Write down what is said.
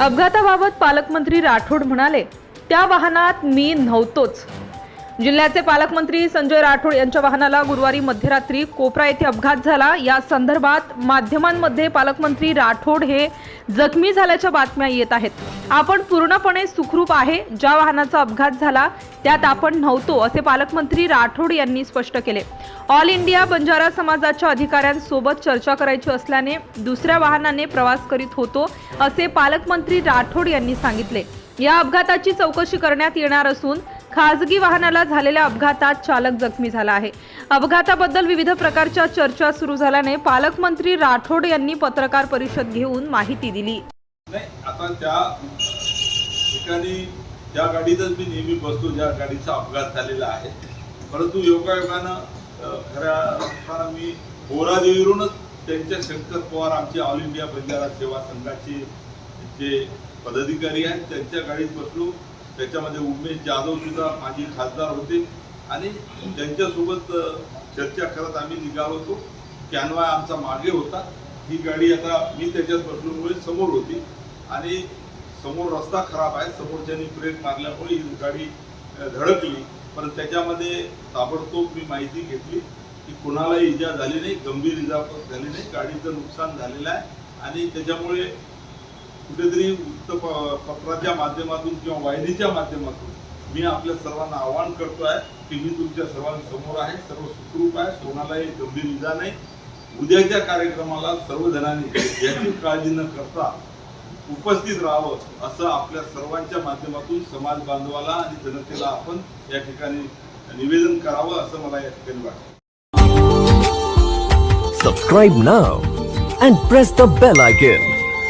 अपघाताबाबत पालकमंत्री राठोड म्हणाले त्या वाहनात मी नव्हतोच. जिल्ह्याचे पालकमंत्री संजय राठोड यांच्या वाहनाला गुरुवारी मध्यरात्री कोपरा येथे अपघात झाला. या संदर्भात माध्यमांमध्ये पालकमंत्री राठोड हे जखमी झाल्याच्या बातम्या येत आहेत. आपण पूर्णपणे सुखरूप आहे. ज्या वाहनाचा अपघात झाला त्यात आपण नव्हतो असे पालकमंत्री राठोड यांनी स्पष्ट केले. ऑल इंडिया बंजारा समाजाच्या अधिकाऱ्यांसोबत चर्चा करायची असल्याने दुसऱ्या वाहनाने प्रवास करीत होतो असे पालकमंत्री राठोड यांनी सांगितले. या अपघाताची चौकशी करण्यात येणार असून खासगी वाहनाला झालेल्या अपघातात चालक जखमी झाला आहे. अपघाताबद्दल विविध प्रकारच्या चर्चा सुरू झाल्याने पालकमंत्री राठोड यांनी पत्रकार परिषद घेऊन माहिती दिली. आता त्या ठिकाणी ज्या गाडीतच मी नेहमी बसतो ज्या गाडीचा अपघात झालेला आहे. परंतु योगायोगानं खऱ्या अर्थानं मी बोरादेवीवरूनच त्यांच्या शंकर पवार आमचे ऑल इंडिया बंजारा सेवा संघाचे जे पदाधिकारी आहेत त्यांच्या गाडीत बसलो. त्याच्यामध्ये उमेश जाधव सुद्धा माजी खासदार होते. आणि त्यांच्यासोबत चर्चा करत आम्ही निघालो होतो. कॅनवा आमचा मागे होता. ही गाडी आता मी त्याच्यात बसल्यामुळे समोर होती. आणि समोर रस्ता खराब आहे. समोरच्यानी ब्रेक मारल्यामुळे ही गाडी धडकली. पण त्याच्यामध्ये ताबडतोब मी माहिती घेतली की कुणालाही इजा झाली नाही. गंभीर इजा झाली नाही. गाडीचं नुकसान झालेलं आहे. आणि त्याच्यामुळे कुठेतरी वृत्तपत्राच्या माध्यमातून किंवा वाहिनीच्या माध्यमातून मी आपल्या सर्वांना आवाहन करतो आहे की मी तुमच्या सर्वांसमोर आहे सर्व सुखरूप आहे कोणालाही गंभीर इजा नाही उद्याच्या कार्यक्रमाला सर्वजणांनी याची काळजी न करता उपस्थित राहावं असं आपल्या सर्वांच्या माध्यमातून समाज बांधवाला आणि जनतेला आपण या ठिकाणी निवेदन करावं असं मला या ठिकाणी वाटतं. Subscribe now and press the bell icon